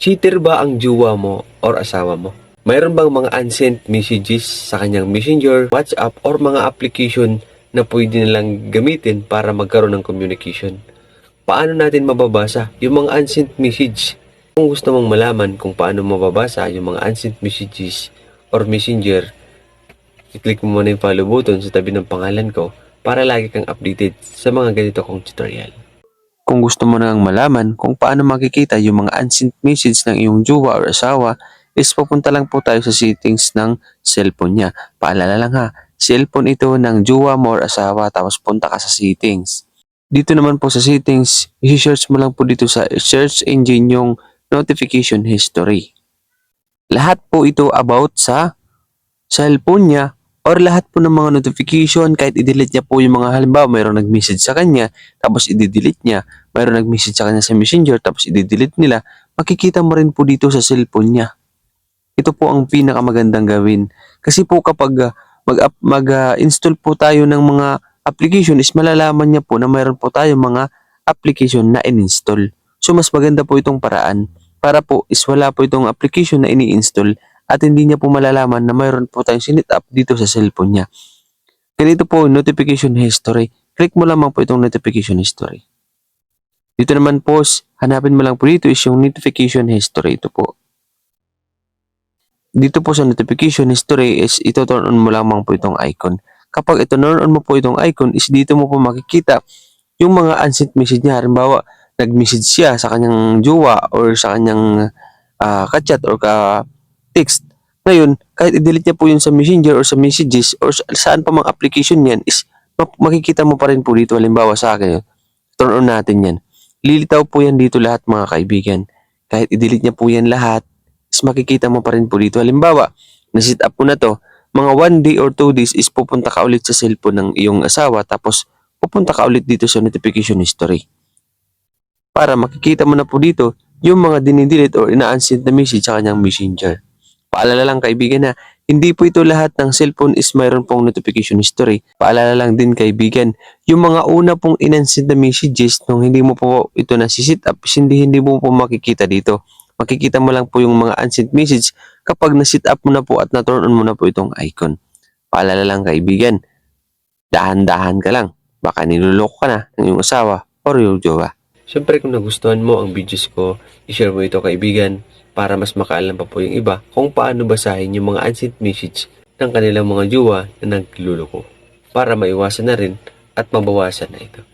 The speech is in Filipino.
Cheater ba ang jowa mo or asawa mo? Mayroon bang mga unsent messages sa kanyang messenger, WhatsApp, or mga application na pwede nilang gamitin para magkaroon ng communication? Paano natin mababasa yung mga unsent message? Kung gusto mong malaman kung paano mababasa yung mga unsent messages or messenger, i-click mo muna yung follow button sa tabi ng pangalan ko para lagi kang updated sa mga ganito kong tutorial. Kung gusto mo nang malaman kung paano makikita yung mga unsent message ng iyong jowa or asawa, is pupunta lang po tayo sa settings ng cellphone niya. Paalala lang ha, cellphone ito ng jowa mo or asawa tapos punta ka sa settings. Dito naman po sa settings, i-search mo lang po dito sa search engine yung notification history. Lahat po ito about sa cellphone niya or lahat po ng mga notification kahit i-delete niya po yung mga halimbawa mayroong nag-message sa kanya tapos i-delete niya mayroong nag-message sa kanya sa messenger tapos i-delete nila makikita mo rin po dito sa cellphone niya ito po ang pinakamagandang gawin kasi po kapag uh, mag, mag uh, install po tayo ng mga application is malalaman niya po na mayroon po tayo mga application na in-install so mas maganda po itong paraan para po is wala po itong application na ini-install at hindi niya po malalaman na mayroon po tayong sinit up dito sa cellphone niya. Ganito po, notification history. Click mo lamang po itong notification history. Dito naman po, hanapin mo lang po dito is yung notification history. Ito po. Dito po sa notification history is ito turn on mo lamang po itong icon. Kapag ito turn on mo po itong icon is dito mo po makikita yung mga unsent message niya. Halimbawa, nag-message siya sa kanyang jowa or sa kanyang uh, ka-chat or ka text. Ngayon, kahit i-delete niya po yun sa messenger or sa messages or sa- saan pa mga application yan is ma- makikita mo pa rin po dito. Halimbawa sa akin, turn on natin yan. Lilitaw po yan dito lahat mga kaibigan. Kahit i-delete niya po yan lahat, is makikita mo pa rin po dito. Halimbawa, na-set up po na to, mga one day or two days is pupunta ka ulit sa cellphone ng iyong asawa tapos pupunta ka ulit dito sa notification history. Para makikita mo na po dito yung mga dinidelete or ina-unsend na message sa kanyang messenger. Paalala lang kaibigan na hindi po ito lahat ng cellphone is mayroon pong notification history. Paalala lang din kaibigan, yung mga una pong inansend na messages nung hindi mo po ito nasisit up, hindi hindi mo po makikita dito. Makikita mo lang po yung mga unsent message kapag na-sit up mo na po at na-turn on mo na po itong icon. Paalala lang kaibigan, dahan-dahan ka lang. Baka niluloko ka na ng iyong asawa or yung jowa. Siyempre kung nagustuhan mo ang videos ko, i-share mo ito kaibigan para mas makaalam pa po yung iba kung paano basahin yung mga unsent message ng kanilang mga jowa na nagluloko para maiwasan na rin at mabawasan na ito.